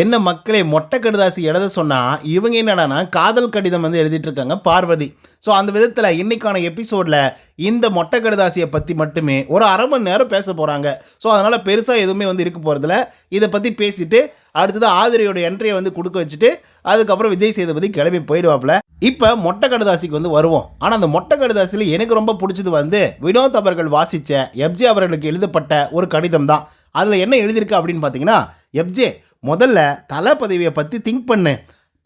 என்ன மக்களே மொட்டை கடுதாசி எழுத சொன்னால் இவங்க என்னடானா காதல் கடிதம் வந்து எழுதிட்டுருக்காங்க பார்வதி. ஸோ அந்த விதத்தில் இன்றைக்கான எபிசோடில் இந்த மொட்டை கடுதாசியை பற்றி மட்டுமே ஒரு அரை மணி நேரம் பேச போகிறாங்க ஸோ அதனால் பெருசாக எதுவுமே வந்து இருக்க போகிறதில்ல இதை பற்றி பேசிட்டு அடுத்தது ஆதிரியோட என்ட்ரியை வந்து கொடுக்க வச்சுட்டு அதுக்கப்புறம் விஜய் சேதுபதி கிளம்பி போயிடுவாப்புல. இப்போ மொட்டை கடுதாசிக்கு வந்து வருவோம். ஆனால் அந்த மொட்டை கடுதாசியில் எனக்கு ரொம்ப பிடிச்சது வந்து வினோத் அவர்கள் வாசித்த எப்ஜே அவர்களுக்கு எழுதப்பட்ட ஒரு கடிதம் தான். அதில் என்ன எழுதியிருக்கு அப்படின்னு பார்த்தீங்கன்னா எப்ஜே முதல்ல தலை பதவியை பற்றி திங்க் பண்ணு.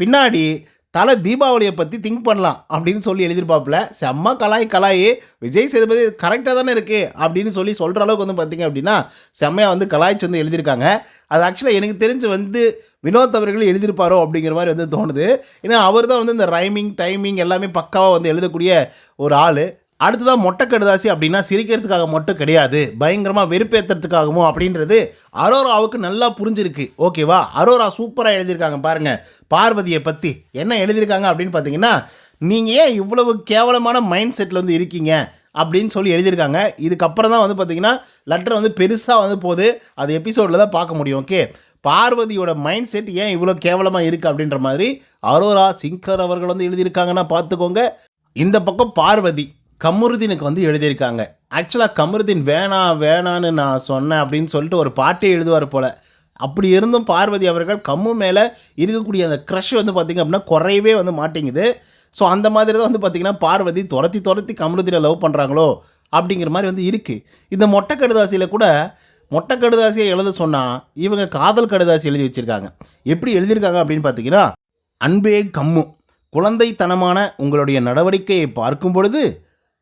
பின்னாடி தலை தீபாவளியை பற்றி திங்க் பண்ணலாம் அப்படின்னு சொல்லி எழுதியிருப்பாப்புல. செம்ம கலாய் கலாயி. விஜய் சேதுபதி கரெக்டாக தானே இருக்குது அப்படின்னு சொல்லி சொல்கிற அளவுக்கு வந்து பார்த்திங்க அப்படின்னா செம்மையாக வந்து கலாய்ச்சி வந்து எழுதியிருக்காங்க. அது ஆக்சுவலாக எனக்கு தெரிஞ்சு வந்து வினோத் அவர்கள் எழுதியிருப்பாரோ அப்படிங்கிற மாதிரி வந்து தோணுது. ஏன்னா அவர் தான் வந்து இந்த ரைமிங் டைமிங் எல்லாமே பக்காவாக வந்து எழுதக்கூடிய ஒரு ஆள். அடுத்ததாக மொட்டை கடுதாசி அப்படின்னா சிரிக்கிறதுக்காக மட்டும் கிடையாது. பயங்கரமாக வெறுப்பேற்றுறதுக்காகவும் அப்படின்றது அரோராவுக்கு நல்லா புரிஞ்சிருக்கு. ஓகேவா அரோரா சூப்பராக எழுதியிருக்காங்க பாருங்கள் பார்வதியை பற்றி என்ன எழுதியிருக்காங்க அப்படின்னு பார்த்தீங்கன்னா நீங்கள் ஏன் இவ்வளவு கேவலமான மைண்ட் செட்டில் வந்து இருக்கீங்க? அப்படின்னு சொல்லி எழுதியிருக்காங்க. இதுக்கப்புறம் தான் வந்து பார்த்தீங்கன்னா லெட்டர் வந்து பெருசாக வந்து போகுது. அது எபிசோடில் தான் பார்க்க முடியும். ஓகே பார்வதியோட மைண்ட் செட் ஏன் இவ்வளோ கேவலமாக இருக்குது அப்படின்ற மாதிரி அரோரா சிங்கர் அவர்கள் வந்து எழுதியிருக்காங்கன்னா பார்த்துக்கோங்க. இந்த பக்கம் பார்வதி. கமருதீனுக்கு வந்து எழுதியிருக்காங்க. ஆக்சுவலாக கமருதீன் வேணாம் வேணான்னு நான் சொன்னேன் அப்படின்னு சொல்லிட்டு ஒரு பாட்டே எழுதுவார் போல். அப்படி இருந்தும் பார்வதி அவர்கள் கம்மு மேலே இருக்கக்கூடிய அந்த க்ரஷ் வந்து பார்த்திங்க அப்படின்னா குறையவே வந்து மாட்டேங்குது. ஸோ அந்த மாதிரி தான் வந்து பார்த்திங்கன்னா பார்வதி துரத்தி துரத்தி கமருதீனை லவ் பண்ணுறாங்களோ அப்படிங்கிற மாதிரி வந்து இருக்குது இந்த மொட்டை கடுதாசியில் கூட மொட்டை கடுதாசியை எழுத சொன்னால் இவங்க காதல் கடுதாசி எழுதி வச்சுருக்காங்க. எப்படி எழுதியிருக்காங்க அப்படின்னு பார்த்தீங்கன்னா அன்பே கம்மு குழந்தைத்தனமான உங்களுடைய நடவடிக்கையை பார்க்கும் பொழுது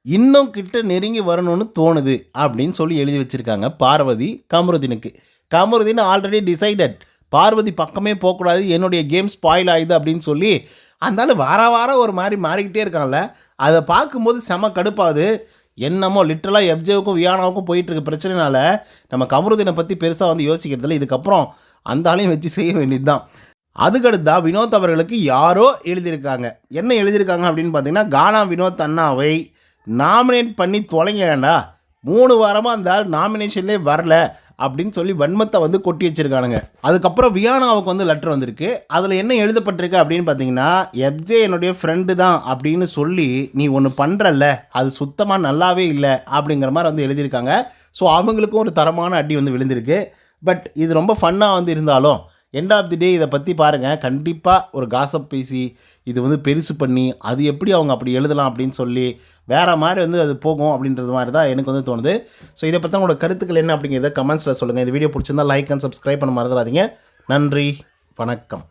இன்னும் கிட்ட நெருங்கி வரணும்னு தோணுது அப்படின்னு சொல்லி எழுதி வச்சுருக்காங்க பார்வதி கமருதீனுக்கு. கமருதீன் ஆல்ரெடி டிசைடட் பார்வதி பக்கமே போகக்கூடாது என்னுடைய கேம் ஸ்பாயில் ஆகுது அப்படின்னு சொல்லி அந்தாலும் வார வாரம் ஒரு மாதிரி மாறிக்கிட்டே இருக்கான்ல. அதை பார்க்கும்போது செம கடுப்பாது என்னமோ லிட்டரலாக எப்ஜேவுக்கும் வியானாவுக்கும் போயிட்டுருக்க பிரச்சனைனால நம்ம கமருதீனை பற்றி பெருசாக வந்து யோசிக்கிறதில்ல. இதுக்கப்புறம் அந்த ஆளையும் வச்சு செய்ய வேண்டியது தான் அதுக்கடுத்தா வினோத் அவர்களுக்கு யாரோ எழுதியிருக்காங்க. என்ன எழுதியிருக்காங்க அப்படின்னு பார்த்தீங்கன்னா கானா வினோத் அண்ணாவை நாமினேட் பண்ணி தொலைங்கடா. மூணு வாரமாக அந்த ஆள் நாமினேஷன்லேயே வரல அப்படின்னு சொல்லி வன்மத்தை வந்து கொட்டி வச்சிருக்கானுங்க. அதுக்கப்புறம் வியானாவுக்கு வந்து லெட்டர் வந்திருக்கு. அதில் என்ன எழுதப்பட்டிருக்கு அப்படின்னு பார்த்தீங்கன்னா எப்ஜே என்னுடைய ஃப்ரெண்டு தான் அப்படின்னு சொல்லி நீ ஒன்று பண்ணுறல்ல அது சுத்தமாக நல்லாவே இல்லை அப்படிங்கிற மாதிரி வந்து எழுதியிருக்காங்க. ஸோ அவங்களுக்கும் ஒரு தரமான அடி வந்து விழுந்திருக்கு. பட் இது ரொம்ப ஃபன்னாக வந்து இருந்தாலும் எண்ட் ஆஃப் தி டே இதை பற்றி பாருங்கள் கண்டிப்பாக ஒரு காசப் பேசி இது வந்து பெருசு பண்ணி அது எப்படி அவங்க அப்படி எழுதலாம் அப்படின்னு சொல்லி வேறு மாதிரி வந்து அது போகும் அப்படின்றது மாதிரி தான் எனக்கு வந்து தோணுது. ஸோ இதை பற்றி உங்களோட கருத்துக்கள் என்ன அப்படிங்கிறத கமெண்ட்ஸில் சொல்லுங்கள் இந்த வீடியோ பிடிச்சிருந்தா லைக் அண்ட் சப்ஸ்கிரைப் பண்ண மறந்துடாதீங்க. நன்றி. வணக்கம்.